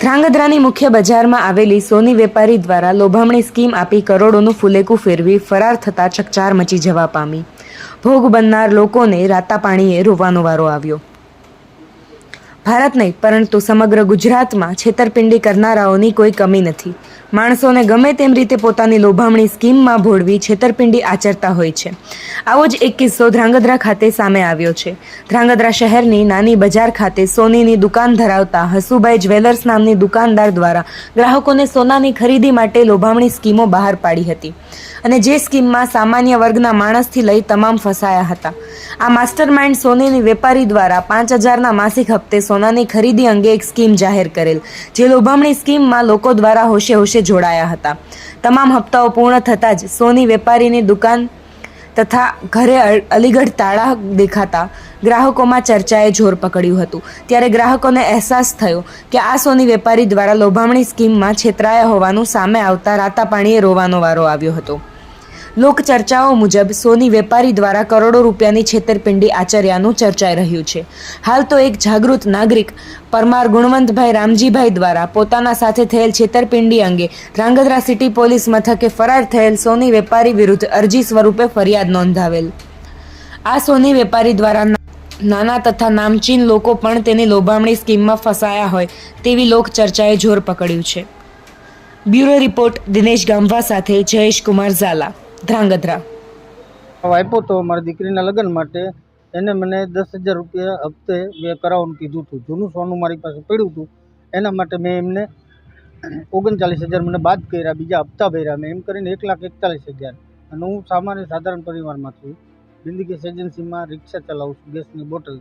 ધ્રાંગધ્રાની મુખ્ય બજારમાં આવેલી સોની વેપારી દ્વારા લોભામણી સ્કીમ આપી કરોડોનું ફુલેકું ફેરવી ફરાર થતા ચકચાર મચી જવા પામી. ભોગ બનનાર લોકોને રાતા પાણીએ રોવાનો વારો આવ્યો. ભારત નહીં, પરંતુ સમગ્ર ગુજરાતમાં છેતરપિંડી કરનારાઓની કોઈ કમી નથી. માણસોને ગમે તેમ રીતે પોતાની લોભામણી સ્કીમમાં ભોળવી છેતરપિંડી આચરતા હોય છે. આવો જ એક કિસ્સો ધ્રાંગધ્રા ખાતે સામે આવ્યો છે. ધ્રાંગધ્રા શહેરની નાની બજાર ખાતે સોનીની દુકાન ધરાવતા હસુભાઈ જ્વેલર્સ નામની દુકાનદાર દ્વારા ગ્રાહકોને સોનાની ખરીદી માટે લોભામણી સ્કીમો બહાર પાડી હતી. અને જે સ્કીમમાં સામાન્ય વર્ગના માણસથી લઈ તમામ ફસાયા હતા. આ માસ્ટર માઇન્ડ સોનીની વેપારી દ્વારા પાંચ હજારના માસિક હપ્તે સોનાની ખરીદી અંગે એક સ્કીમ જાહેર કરેલ, જે લોભામણી સ્કીમમાં લોકો દ્વારા હોશે હોશે જોડાયા હતા. તમામ હપ્તાઓ પૂર્ણ થતાં જ સોની વેપારીની દુકાન તથા ઘરે અલીગઢ તાળા દેખાતા ગ્રાહકોમાં ચર્ચાએ જોર પકડ્યું હતું. ત્યારે ગ્રાહકોને અહેસાસ થયો કે આ સોની વેપારી દ્વારા લોભામણી સ્કીમમાં છેતરાયા હોવાનું સામે આવતા રાતા પાણીએ રોવાનો વારો આવ્યો હતો. લોક ચર્ચાઓ મુજબ સોની વેપારી દ્વારા કરોડો રૂપિયાની છેતરપિંડી આચર્યાનું ચર્ચાઈ રહ્યું છે. હાલ તો એક જાગૃત નાગરિક પરમાર ગુણવંતભાઈ રામજીભાઈ દ્વારા પોતાના સાથે થયેલ છેતરપિંડી અંગે ધ્રાંગધ્રા સિટી પોલીસ મથકે ફરાર થયેલ સોની વેપારી વિરુદ્ધ અરજી સ્વરૂપે ફરિયાદ નોંધાવેલ. આ સોની વેપારી દ્વારા નાના તથા નામચીન લોકો પણ તેની લોભામણી સ્કીમમાં ફસાયા હોય તેવી લોક ચર્ચાએ જોર પકડ્યું છે. બ્યુરો રિપોર્ટ દિનેશ ગામવા સાથે જયેશ કુમાર ઝાલા. ધ્રાંગધ્રા. આપ્યો તો મારી દીકરીના લગ્ન માટે. એને મને દસ હજાર રૂપિયા હપ્તે મેં કરાવવાનું કીધું હતું. જૂનું સોનું મારી પાસે પડ્યું હતું. એના માટે મેં એમને ઓગણચાલીસ હજાર મને બાદ કર્યા, બીજા હપ્તા ભર્યા. મેં એમ કરીને એક લાખ એકતાલીસ હજાર. અને હું સામાન્ય સાધારણ પરિવારમાં છું. બિંદી એજન્સીમાં રિક્ષા ચલાવું છું, ગેસની બોટલ.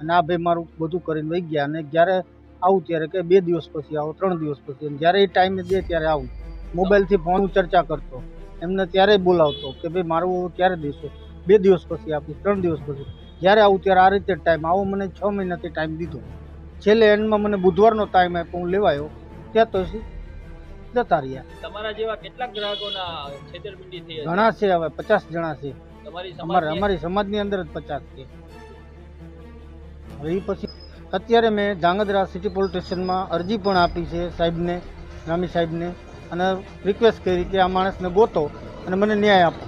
અને આ ભાઈ મારું બધું કરીને વહી ગયા. અને જ્યારે આવું ત્યારે કે બે દિવસ પછી આવો, ત્રણ દિવસ પછી. અને જ્યારે એ ટાઈમે દે ત્યારે આવું. મોબાઈલથી ફોન ચર્ચા કરતો. એમને ત્યારે બોલાવતો કે ભાઈ મારું ક્યારે દેશો? બે દિવસ પછી આપીશ ત્રણ દિવસ પછી. જ્યારે આવું ત્યારે આ રીતે ટાઈમ આવો મને છ મહિનાથી ટાઈમ દીધો. છેલ્લે એન્ડમાં મને બુધવારનો ટાઈમ આપ્યો હું લેવાયો. ત્યાં તો જતા રહ્યા. તમારા જેવા કેટલાક ગ્રાહકોના છેતરપિંડી થઈ ઘણા છે હવે પચાસ જણા છે. અમારે અમારી સમાજની અંદર જ પચાસ છે. હવે એ પછી અત્યારે મેં ધાંગધ્રા સિટી પોલીસ સ્ટેશનમાં અરજી પણ આપી છે સાહેબને રામી સાહેબને. અને રિક્વેસ્ટ કરી કે આ માણસને ગોતો અને મને ન્યાય આપો.